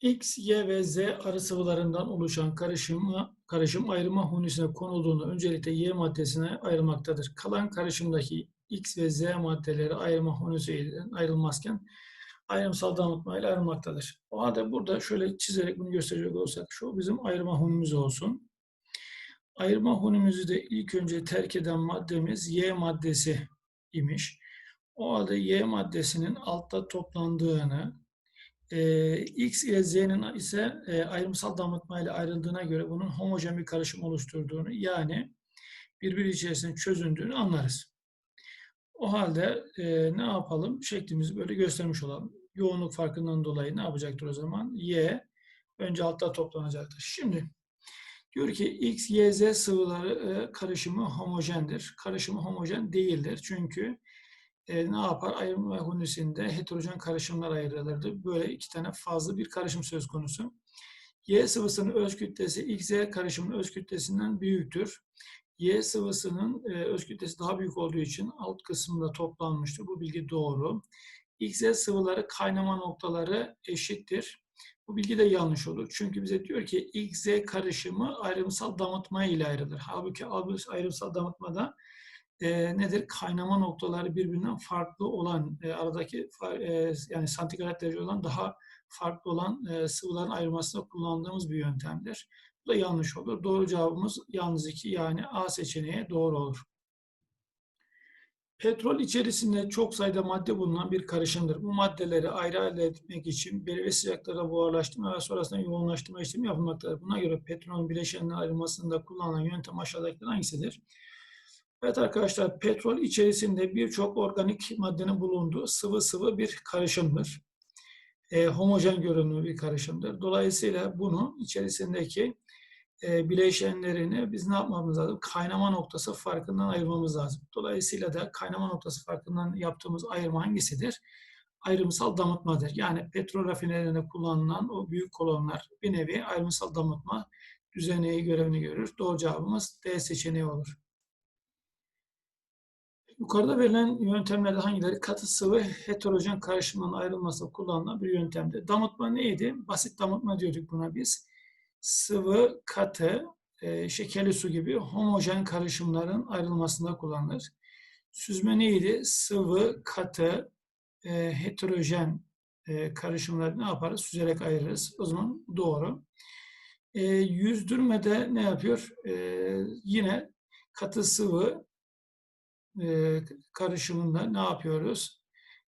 X, Y ve Z arı sıvılarından oluşan karışımı, karışım ayrıma hunisine konulduğunda öncelikle Y maddesine ayrılmaktadır. Kalan karışımdaki X ve Z maddeleri ayrıma hunisiyle ayrılmazken ayrımsal damıtmayla ayrılmaktadır. O halde burada şöyle çizerek bunu gösterecek olsak şu bizim ayrıma hunimiz olsun. Ayırma hunimizi de ilk önce terk eden maddemiz Y maddesi imiş. O halde Y maddesinin altta toplandığını, e, X ile Z'nin ise e, ayrımsal damıtma ile ayrıldığına göre bunun homojen bir karışım oluşturduğunu yani birbiri içerisinde çözündüğünü anlarız. O halde e, ne yapalım? Şeklimizi böyle göstermiş olalım. Yoğunluk farkından dolayı ne yapacaktır o zaman? Y önce altta toplanacaktır. Şimdi diyor ki X, Y, Z sıvıları e, karışımı homojendir. Karışımı homojen değildir. Çünkü e, ne yapar? Ayrım ve hunisinde heterojen karışımlar ayrılırdı. Böyle iki tane fazla bir karışım söz konusu. Y sıvısının öz kütlesi XY karışımının öz kütlesinden büyüktür. Y sıvısının e, öz kütlesi daha büyük olduğu için alt kısmında toplanmıştır. Bu bilgi doğru. XY sıvıları kaynama noktaları eşittir. Bu bilgi de yanlış olur. Çünkü bize diyor ki XZ karışımı ayrımsal damıtma ile ayrılır. Halbuki ayrımsal damıtmada e, nedir? Kaynama noktaları birbirinden farklı olan, e, aradaki e, yani santigrat derece olan daha farklı olan e, sıvıların ayırmasında kullandığımız bir yöntemdir. Bu da yanlış olur. Doğru cevabımız yalnız iki yani A seçeneği doğru olur. Petrol içerisinde çok sayıda madde bulunan bir karışımdır. Bu maddeleri ayrı ayrı etmek için belirli sıcaklıkta buharlaştırma ve sonrasında yoğunlaştırma işlemi yapılmaktadır. Buna göre petrolün bileşenlerine ayrılmasında kullanılan yöntem aşağıdakilerden hangisidir? Evet arkadaşlar petrol içerisinde birçok organik maddenin bulunduğu sıvı sıvı bir karışımdır. E, homojen görünümlü bir karışımdır. Dolayısıyla bunu içerisindeki e, bileşenlerini biz ne yapmamız lazım? Kaynama noktası farkından ayırmamız lazım. Dolayısıyla da kaynama noktası farkından yaptığımız ayırma hangisidir? Ayrımsal damıtmadır. Yani petrol rafinerinde kullanılan o büyük kolonlar bir nevi ayrımsal damıtma düzeneği görevini görür. Doğru cevabımız D seçeneği olur. Yukarıda verilen yöntemlerde hangileri katı sıvı heterojen karışımdan ayrılması kullanılan bir yöntemdi. Damıtma neydi? Basit damıtma diyorduk buna biz. Sıvı, katı, e, şekerli su gibi homojen karışımların ayrılmasında kullanılır. Süzme neydi? Sıvı, katı, e, heterojen e, karışımları ne yaparız? Süzerek ayırırız. O zaman doğru. E, yüzdürmede ne yapıyor? E, yine katı sıvı e, karışımında ne yapıyoruz?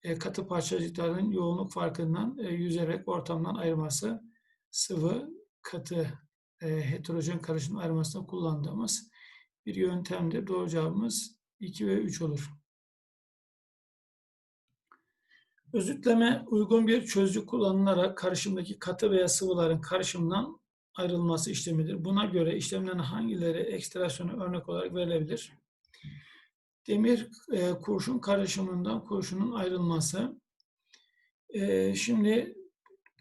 E, katı parçacıkların yoğunluk farkından e, yüzerek ortamdan ayırması sıvı katı heterojen karışım ayırmasında kullandığımız bir yöntemdir. Doğru cevabımız 2 ve 3 olur. Özütleme uygun bir çözücü kullanılarak karışımdaki katı veya sıvıların karışımdan ayrılması işlemidir. Buna göre işlemlerin hangileri ekstrasyonu örnek olarak verilebilir? Demir e, kurşun karışımından kurşunun ayrılması. E, şimdi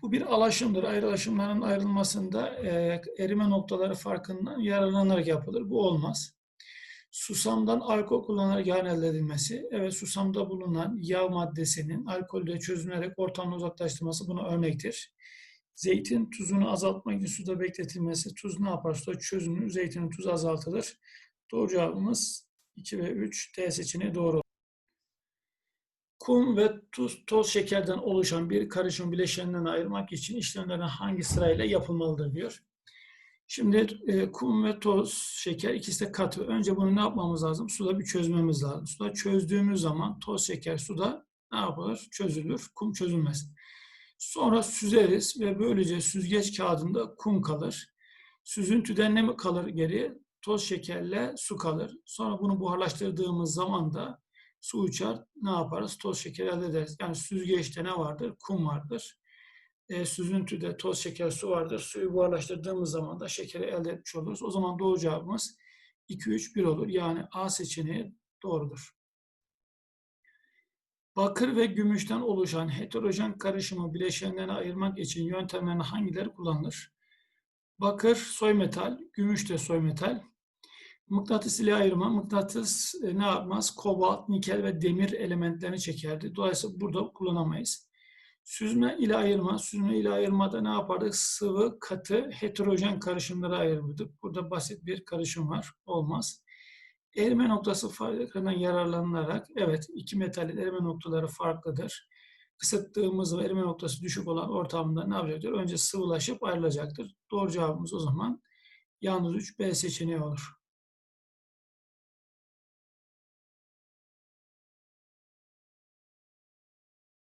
bu bir alaşımdır. Ayrılaşımların ayrılmasında e, erime noktaları farkından yararlanarak yapılır. Bu olmaz. Susamdan alkol kullanarak yağ elde edilmesi. Evet susamda bulunan yağ maddesinin alkolde çözünerek ortamda uzaklaştırması buna örnektir. Zeytin tuzunu azaltmak için suda bekletilmesi. Tuz ne yapar? Suda çözünür. Zeytinin tuzu azaltılır. Doğru cevabımız 2 ve 3 D seçeneği doğru. Kum ve tuz, toz şekerden oluşan bir karışım bileşenlerini ayırmak için işlemlerin hangi sırayla yapılmalıdır diyor. Şimdi e, kum ve toz, şeker ikisi de katı. Önce bunu ne yapmamız lazım? Suda bir çözmemiz lazım. Suda çözdüğümüz zaman toz, şeker suda ne yapılır? Çözülür. Kum çözülmez. Sonra süzeriz ve böylece süzgeç kağıdında kum kalır. Süzüntüden ne kalır geriye? Toz şekerle su kalır. Sonra bunu buharlaştırdığımız zaman da su uçar. Ne yaparız? Toz şeker elde ederiz. Yani süzgeçte ne vardır? Kum vardır. E, süzüntüde toz şeker su vardır. Suyu buharlaştırdığımız zaman da şekeri elde etmiş oluruz. O zaman doğru cevabımız 2, 3, 1 olur. Yani A seçeneği doğrudur. Bakır ve gümüşten oluşan heterojen karışımı bileşenlerine ayırmak için yöntemlerin hangileri kullanılır? Bakır soy metal, gümüş de soy metal. Mıknatıs ile ayırma, mıknatıs e, ne yapmaz? Kobalt, nikel ve demir elementlerini çekerdi. Dolayısıyla burada kullanamayız. Süzme ile ayırma. Süzme ile ayırmada ne yapardık? Sıvı, katı, heterojen karışımlara ayırırdık. Burada basit bir karışım var. Olmaz. Erime noktası farklarından yararlanılarak, evet iki metalin erime noktaları farklıdır. Isıttığımız ve erime noktası düşük olan ortamda ne yapacaktır? Önce sıvılaşıp ayrılacaktır. Doğru cevabımız o zaman yalnız 3 B seçeneği olur.